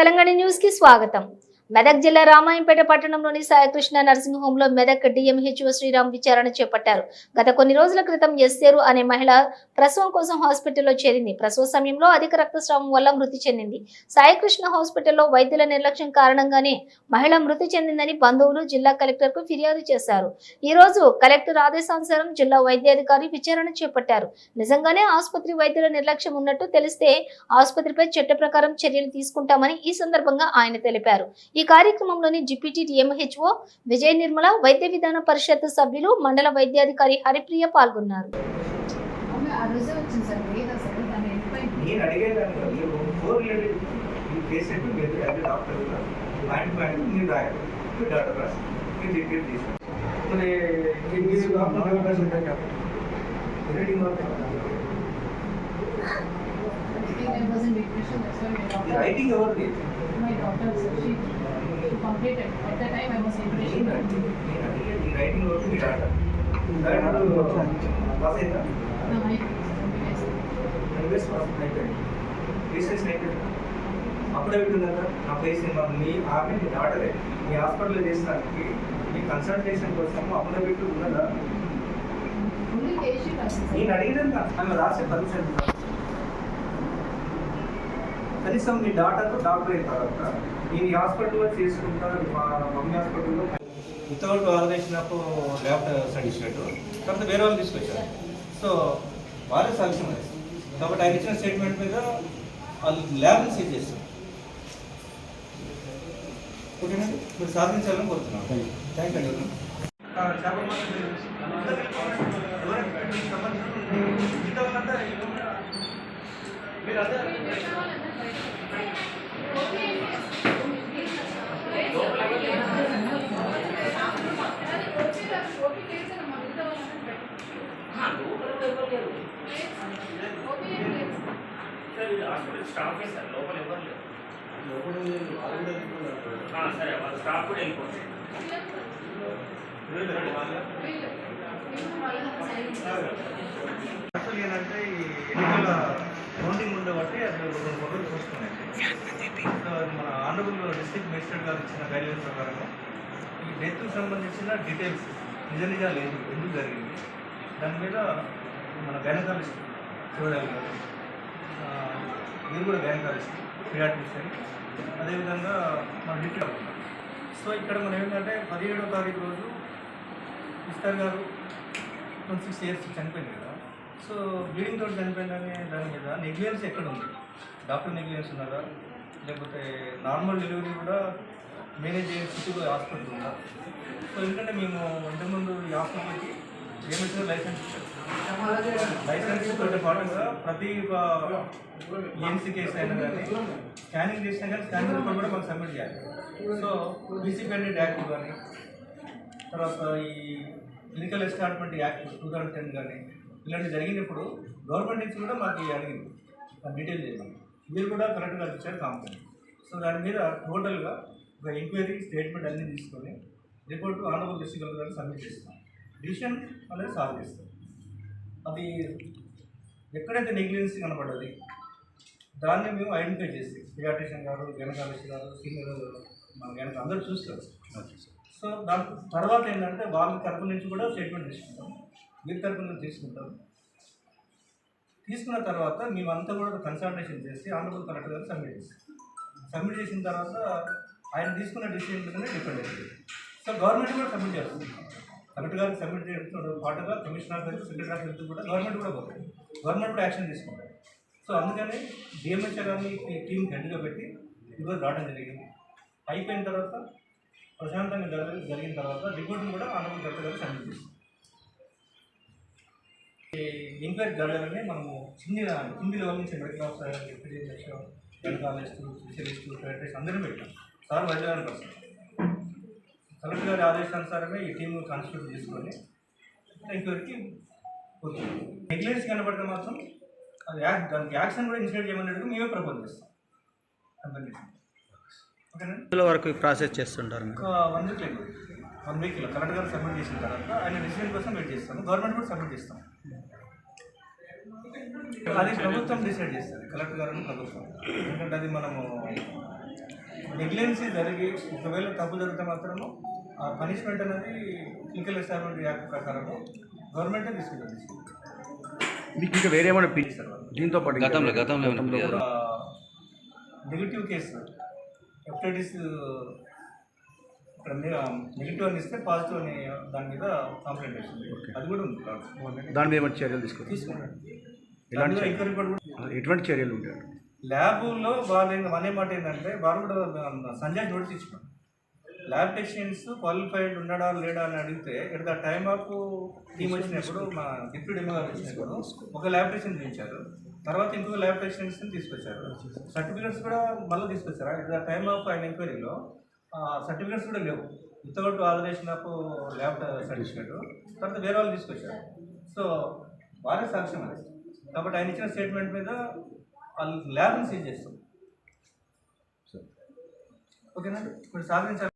Nine TV Telangana news కి స్వాగతం మెదక్ జిల్లా రామాయంపేట పట్టణంలోని సాయకృష్ణ నర్సింగ్ హోమ్లో మెదక్ డిఎంహెచ్ఓ శ్రీరామ్ విచారణ చేపట్టారు. గత కొన్ని రోజుల క్రితం ఎస్సేరు అనే మహిళ ప్రసవం కోసం హాస్పిటల్లో చేరింది. ప్రసవ సమయంలో అధిక రక్తస్రావం వల్ల మృతి చెందింది. సాయకృష్ణ హాస్పిటల్లో వైద్యుల నిర్లక్ష్యం కారణంగానే మహిళ మృతి చెందిందని బంధువులు జిల్లా కలెక్టర్కు ఫిర్యాదు చేశారు. ఈ రోజు కలెక్టర్ ఆదేశానుసారం జిల్లా వైద్యాధికారి విచారణ చేపట్టారు. నిజంగానే ఆసుపత్రి వైద్యుల నిర్లక్ష్యం ఉన్నట్టు తెలిస్తే ఆసుపత్రిపై చట్ట ప్రకారం చర్యలు తీసుకుంటామని ఈ సందర్భంగా ఆయన తెలిపారు. ఈ కార్యక్రమంలోని జిపిటి డిఎంహెచ్ఓ విజయ నిర్మల వైద్య విధాన పరిషత్ సభ్యులు మండల వైద్యాధికారి హరిప్రియ పాల్గొన్నారు. అవును, ఆ రోజే వచ్చింది సార్ లేదు అసలు దాన్ని ఎండిపోయింది నేను అడిగేదాన్ని కాదు, మీరు ఫోర్ రిలేటెడ్ ఈ పేషెంట్ మీరు యాజ్ డాక్టర్ పాయింట్ పాయింట్ మీరు రాయాలి. మీరు డాక్టర్ రాసి మీరు ట్రీట్మెంట్ తీసుకోండి. మరి రైటింగ్ రైటింగ్ ఎవరిది మీ డాక్టర్ పాస్ అయిందా. ఎన్వెస్ పాస్ అయిపోయింది రీసెర్చ్ అయిపోయింది అప్పుడే వింటున్నారా నా పేషెంట్ మీ ఆమె మీ డాక్టరే మీ హాస్పిటల్లో చేసడానికి మీ కన్సల్టేషన్ కోసం అప్పుడే పెట్టి ఉన్నదా. నేను అడిగిన ఆమె రాసే పర్మిషన్ కనీసం మీ డాక్టర్ డాక్టర్ అయిన తర్వాత నేను ఈ హాస్పిటల్లో చేసుకుంటా మా మమ్మీ హాస్పిటల్లో? Without organization of lab certificate తర్వాత వేరే వాళ్ళు తీసుకొచ్చారు. సో వారే సాక్ష్యం అది కాబట్టి ఆయన ఇచ్చిన స్టేట్మెంట్ మీద వాళ్ళు ల్యాబ్ని సీజ్ చేస్తారు. ఓకేనా? మీరు సాధించాలని కోరుతున్నాను. థ్యాంక్ యూ చేపల స్టాఫ్ సార్ లోపల ఎవరు లేరు ఆ, సరే వాళ్ళ స్టాఫ్ కూడా వెళ్ళిపోతుంది యాక్చువల్లీ ఏంటంటే అసలు రెండు ఫోటోలు చూస్తున్నాయి సో మన ఆనరబుల్ డిస్ట్రిక్ట్ మేజిస్ట్రేట్ గారు ఇచ్చిన గైడ్లైన్స్ ప్రకారం ఈ డెత్ సంబంధించిన డీటెయిల్స్ నిజ నిజాలు ఏంటి ఎందుకు జరిగింది దాని మీద మన గైనకాలజిస్ట్ చూడాలి గారు ఆ, మీరు కూడా గైనకాలజిస్ట్ పియాట్రిషియన్ అదేవిధంగా మన డిప్యూటీ సో ఇక్కడ మనం ఏంటంటే పదిహేడో తారీఖు రోజు మిస్టర్ గారు ట్వంటీ సిక్స్ ఇయర్స్ చనిపోయింది? కదా సో బ్లీడింగ్ తోటి చనిపోయిందనే దాని మీద నెగ్లియన్స్ ఎక్కడ ఉంది? డాక్టర్ నెగ్లియన్స్ ఉన్నారా? లేకపోతే నార్మల్ డెలివరీ కూడా మేనేజ్ చేసే స్థితిలో హాస్పిటల్ ఉందా? సో ఎందుకంటే మేము ఇంతకుముందు ఈ హాస్పిటల్కి ఏమిటో లైసెన్స్ ఇచ్చాం లైసెన్స్ తోటి పాటుగా ప్రతి ఏఎన్సీ కేసు అయినా కానీ స్కానింగ్ చేసినా కానీ స్కానింగ్ రిపోర్ట్ కూడా మాకు సబ్మిట్ చేయాలి. సో బీసీ యాక్ట్ కానీ తర్వాత ఈ clinical establishment act two thousand ten కానీ ఇలాంటివి జరిగినప్పుడు గవర్నమెంట్ నుంచి కూడా మాకు అడిగింది. డీటెయిల్ చేయమని మీరు కూడా కరెక్ట్గా ఇచ్చారు కాంపెనీ సో దాని మీద టోటల్గా ఒక ఎంక్వైరీ స్టేట్మెంట్ అన్నీ తీసుకొని report honourable district collector submit చేస్తాం డిసిషన్ అనేది సాల్వ్ చేస్తాం అది ఎక్కడైతే నెగ్లిజెన్సీ కనపడ్డది దాన్ని మేము ఐడెంటిఫై చేసి పియాట్రిషియన్ గారు గెనకాలజిస్ట్ గారు సీనియర్ మన గెనక అందరూ చూస్తారు. సో దాని తర్వాత ఏంటంటే వాళ్ళ తరపు నుంచి కూడా స్టేట్మెంట్ తీసుకుంటాం. వీరి తరపు నుంచి తీసుకుంటాం. తీసుకున్న తర్వాత మేమంతా కూడా కన్సల్టేషన్ చేసి ఆంధ్రప్రదేశ్ కలెక్టర్ గారు సబ్మిట్ చేస్తాం సబ్మిట్ చేసిన తర్వాత ఆయన తీసుకున్న డిసిషన్ మీదనే డిపెండ్ అవుతుంది సో గవర్నమెంట్ కూడా సబ్మిట్ చేస్తుంది కలెక్టర్ గారికి సబ్మిట్ చేయడంతో పాటుగా కమిషనర్ గారికి సెక్రటరీ ఆఫ్ హెల్త్ కూడా గవర్నమెంట్ కూడా పోతుంది. గవర్నమెంట్ కూడా యాక్షన్ తీసుకుంటారు సో అందుకని డిఎంహెచ్ఆర్ గారిని ఈ టీం హెడ్గా పెట్టి ఈరోజు రావడం జరిగింది. అయిపోయిన తర్వాత ప్రశాంతంగా జరిగిన తర్వాత రిపోర్ట్ని కూడా ఆంధ్రప్రదేశ్ కలెక్టర్ గారు సబ్మిట్ చేస్తాం ఎంక్వైరీ జరగాలని మనము కింది కింది లెవెల్ నుంచి medical officer deputy section gynaecologist specialist paediatrist అందరూ పెట్టాం. సార్ వైద్యులను పర్సన్ కలెక్టర్ గారి ఆదేశానుసారమే ఈ టీం కాన్స్టిట్యూట్ చేసుకొని ఎంక్వైరీకి పోతుంది నెగ్లెన్స్ కనబడితే మాత్రం అది యాక్ దానికి యాక్షన్ కూడా ఇన్స్టేట్ చేయమన్నట్టుగా మేమే ప్రపోజ్ చేస్తాం. కంపెనీ వరకు ప్రాసెస్ చేస్తుంటారు ఒక వన్ వీక్లో కలెక్టర్ గారు సబ్మిట్ చేసిన తర్వాత ఆయన డిసిజన్ కోసం వెయిట్ చేస్తాము. గవర్నమెంట్ కూడా సబ్మిట్ చేస్తాం అది ప్రభుత్వం డిసైడ్ చేస్తుంది కలెక్టర్ గారు ప్రభుత్వం. ఎందుకంటే అది మనము నెగ్లెన్సీ జరిగి ఒకవేళ తప్పు జరిగితే మాత్రము ఆ పనిష్మెంట్ అనేది క్లినికల్ ఎస్టాబ్లిమెంట్ యాక్ట్ ప్రకారము గవర్నమెంటే తీసుకుంటుంది మీకు ఇంకా వేరే ఏమైనా పి- దీంతో పాటు గతంలో- గతంలో నెగిటివ్ కేసు హెపటైటిస్ నెగిటివ్ అని ఇస్తే పాజిటివ్ అని దాని మీద కంప్లైంట్ వచ్చింది అది కూడా ఉంది దాని మీద ఏమైనా చర్యలు కూడా ఎటువంటి చర్యలు ఉంటాయి? ల్యాబ్లో వాళ్ళు అనే మాట ఏంటంటే వాళ్ళు కూడా సంజయ్ నోటీస్ ఇచ్చినాం ల్యాబ్ టెక్నీషియన్స్ క్వాలిఫైడ్ ఉన్నాడా లేడా అని అడిగితే ఇక్కడ టైమ్ ఆఫ్ టీమ్ వచ్చినప్పుడు మా డిప్యూటీ డెమో గారు వచ్చినప్పుడు ఒక ల్యాబ్ టెక్నీషియన్ చూపించారు తర్వాత ఇంకో ల్యాబ్ టెక్నీషియన్స్ తీసుకొచ్చారు. సర్టిఫికెట్స్ కూడా మళ్ళీ తీసుకొచ్చారు? ఇక్కడ టైమ్ ఆఫ్ ఆయన ఎంక్వైరీలో సర్టిఫికెట్స్ కూడా లేవు. Without authorization of lab certificate తర్వాత వేరే వాళ్ళు తీసుకొచ్చారు. సో వారే సాక్ష్యం అది. కాబట్టి ఆయన ఇచ్చిన స్టేట్మెంట్ మీద వాళ్ళు ల్యాబ్ని సీజ్ చేస్తాం. ఓకేనా? ఇప్పుడు సాధించాలి